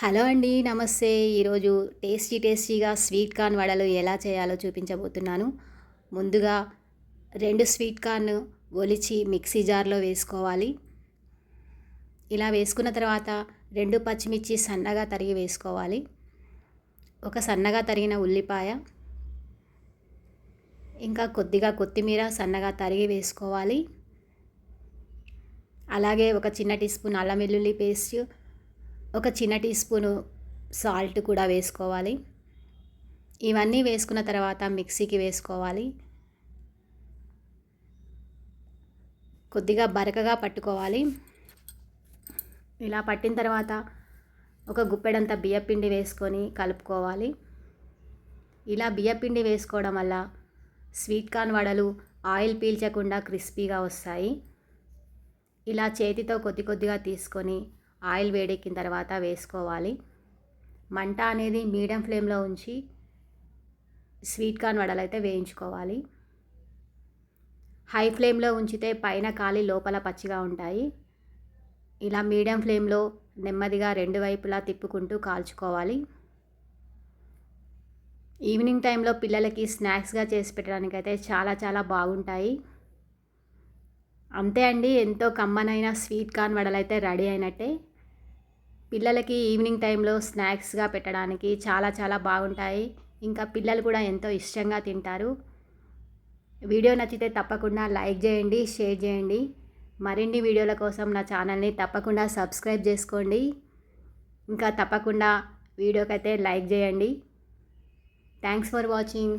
Hello అండి నమస్తే. ఈరోజు టేస్టీ టేస్టీగా స్వీట్ కార్న్ వడలు ఎలా చేయాలో చూపించబోతున్నాను. ముందుగా రెండు స్వీట్ కార్న్ ఒలిచి మిక్సీ జార్లో వేసుకోవాలి. ఇలా వేసుకున్న తర్వాత రెండు పచ్చిమిర్చి సన్నగా తరిగి వేసుకోవాలి. ఒక సన్నగా తరిగిన ఉల్లిపాయ ఇంకా కొద్దిగా కొత్తిమీర సన్నగా తరిగి వేసుకోవాలి. అలాగే ఒక చిన్న టీ స్పూన్ అల్లం వెల్లుల్లి పేస్ట్ ఒక చిన్న టీ స్పూను సాల్ట్ కూడా వేసుకోవాలి. ఇవన్నీ వేసుకున్న తర్వాత మిక్సీకి వేసుకోవాలి. కొద్దిగా బరకగా పట్టుకోవాలి. ఇలా పట్టిన తర్వాత ఒక గుప్పెడంత బియ్యపిండి వేసుకొని కలుపుకోవాలి. ఇలా బియ్యపిండి వేసుకోవడం వల్ల స్వీట్ కార్న్ వడలు ఆయిల్ పీల్చకుండా క్రిస్పీగా వస్తాయి. ఇలా చేతితో కొద్ది కొద్దిగా తీసుకొని ఆయిల్ వేడెక్కిన తర్వాత వేసుకోవాలి. మంట అనేది మీడియం ఫ్లేమ్లో ఉంచి స్వీట్ కార్న్ వడలు అయితే వేయించుకోవాలి. హై ఫ్లేమ్లో ఉంచితే పైన కాలి లోపల పచ్చిగా ఉంటాయి. ఇలా మీడియం ఫ్లేమ్లో నెమ్మదిగా రెండు వైపులా తిప్పుకుంటూ కాల్చుకోవాలి. ఈవినింగ్ టైంలో పిల్లలకి స్నాక్స్గా చేసి పెట్టడానికైతే చాలా చాలా బాగుంటాయి. అంతే అండి ఎంతో కమ్మనైన స్వీట్ కార్న్ వడలైతే రెడీ అయినట్టే. పిల్లలకి ఈవినింగ్ టైంలో స్నాక్స్గా పెట్టడానికి చాలా చాలా బాగుంటాయి. ఇంకా పిల్లలు కూడా ఎంతో ఇష్టంగా తింటారు. వీడియో నచ్చితే తప్పకుండా లైక్ చేయండి షేర్ చేయండి. మరిన్ని వీడియోల కోసం నా ఛానల్ని తప్పకుండా సబ్స్క్రైబ్ చేసుకోండి. ఇంకా తప్పకుండా వీడియోకైతే లైక్ చేయండి. Thanks for watching.